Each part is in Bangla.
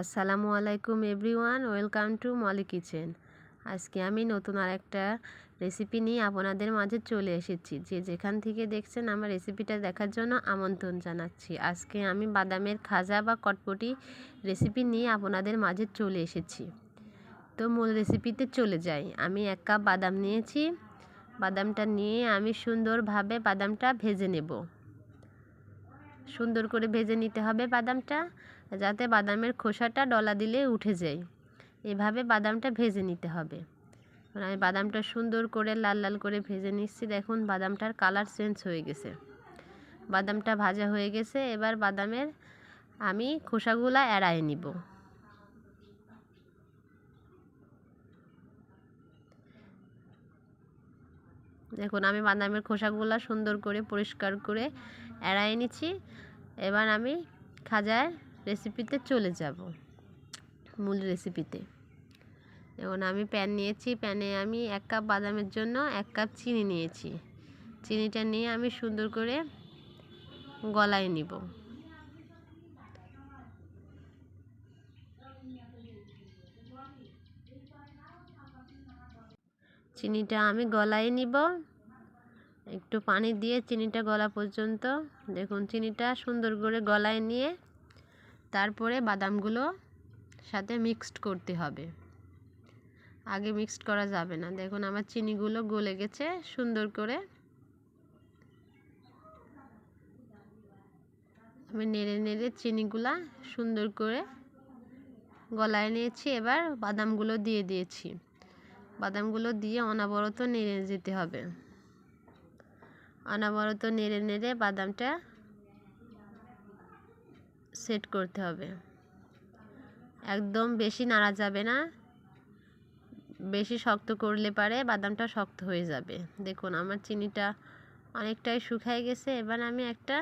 আসসালামু আলাইকুম everyone, welcome to Moli kitchen. আজকে আমি নতুন আর একটা রেসিপি নিয়ে আপনাদের মাঝে চলে এসেছি। যে যেখান থেকে দেখছেন আমার রেসিপিটা দেখার জন্য আমন্ত্রণ জানাচ্ছি। আজকে আমি বাদামের খাজা বা কটপটি রেসিপি নিয়ে আপনাদের মাঝে চলে এসেছি। তো মূল রেসিপিতে চলে যাই। আমি এক কাপ বাদাম নিয়েছি। বাদামটা নিয়ে আমি সুন্দরভাবে বাদামটা ভেজে নেব। সুন্দর করে ভেজে নিতে হবে বাদামটা, যাতে বাদামের খোসাটা ডলা দিলে উঠে যায়। এভাবে বাদামটা ভেজে নিতে হবে। আমি বাদামটা সুন্দর করে লাল লাল করে ভেজে নিচ্ছি। দেখুন, বাদামটার কালার চেঞ্জ হয়ে গেছে। বাদামটা ভাজা হয়ে গেছে। এবার বাদামের আমি খোসাগুলা এড়ায় নিব। দেখুন, আমি বাদামের খোসাগুলো সুন্দর করে পরিষ্কার করে এড়াই নিচ্ছি। এবার আমি খাজার রেসিপিতে চলে যাব, মূল রেসিপিতে এখন আমি প্যান নিয়েছি প্যানে আমি এক কাপ বাদামের জন্য এক কাপ চিনি নিয়েছি। চিনিটা নিয়ে আমি সুন্দর করে গলায় নিব। চিনিটা আমি গলায় নিব। একটু পানি দিয়ে চিনিটা গলা পর্যন্ত, দেখুন চিনিটা সুন্দর করে গলায় নিয়ে তারপরে বাদামগুলো সাথে মিক্সড করতে হবে। আগে মিক্সড করা যাবে না, দেখুন আমার চিনিগুলো গলে গেছে সুন্দর করে। আমি নেড়ে নেড়ে চিনিগুলা সুন্দর করে গলায় নিয়েছি, এবার বাদামগুলো দিয়ে দিয়েছি। বাদামগুলো দিয়ে অনাবরত নেড়ে যেতে হবে। অনাবরত নেড়ে নেড়ে বাদামটা সেট করতে হবে। একদম বেশি নাড়া যাবে না। বেশি শক্ত করলে পারে বাদামটা শক্ত হয়ে যাবে। দেখুন, আমার চিনিটা অনেকটাই শুকায় গেছে। এবার আমি একটা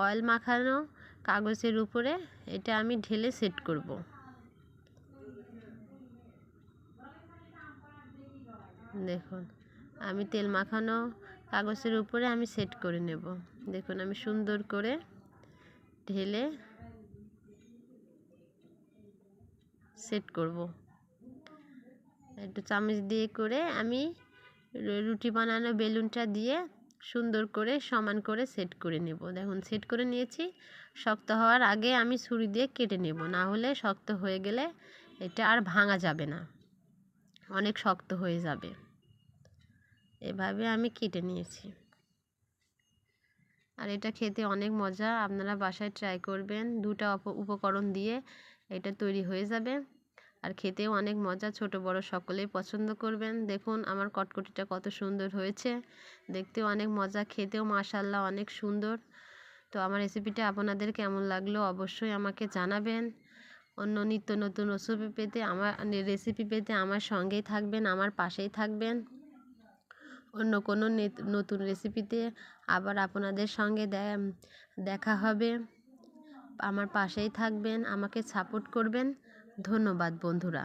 অয়েল মাখানো কাগজের উপরে এটা আমি ঢেলে সেট করব। দেখুন, আমি তেল মাখানো কাগজের উপরে আমি সেট করে নেব। দেখুন, আমি সুন্দর করে ঢেলে সেট করব। একটু চামচ দিয়ে করে আমি রুটি বানানো বেলুনটা দিয়ে সুন্দর করে সমান করে সেট করে নেব। দেখুন, সেট করে নিয়েছি। শক্ত হওয়ার আগে আমি ছুরি দিয়ে কেটে নেব। না হলে শক্ত হয়ে গেলে এটা আর ভাঙা যাবে না। অনেক শক্ত হয়ে যাবে। এভাবে আমি কেটে নিয়েছি। আর এটা খেতে অনেক মজা। আপনারা বাসায় ট্রাই করবেন। দুটা উপকরণ দিয়ে এটা তৈরি হয়ে যাবে। আর খেতেও অনেক মজা। ছোট, বড় সকলেই পছন্দ করবেন। দেখুন আমার কটকটিটা কত সুন্দর হয়েছে। দেখতেও অনেক মজা। খেতেও মাশাল্লাহ অনেক সুন্দর। তো আমার রেসিপিটা আপনাদের কেমন লাগল অবশ্যই আমাকে জানাবেন। অন্য নিত্য নতুন রেসিপি পেতে আমার রেসিপি পেতে আমার সঙ্গেই থাকবেন, আমার পাশেই থাকবেন। অন্য কোনো নতুন রেসিপিতে আবার আপনাদের সঙ্গে দেখা হবে। আমার পাশেই থাকবেন, আমাকে সাপোর্ট করবেন। ধন্যবাদ, বন্ধুরা।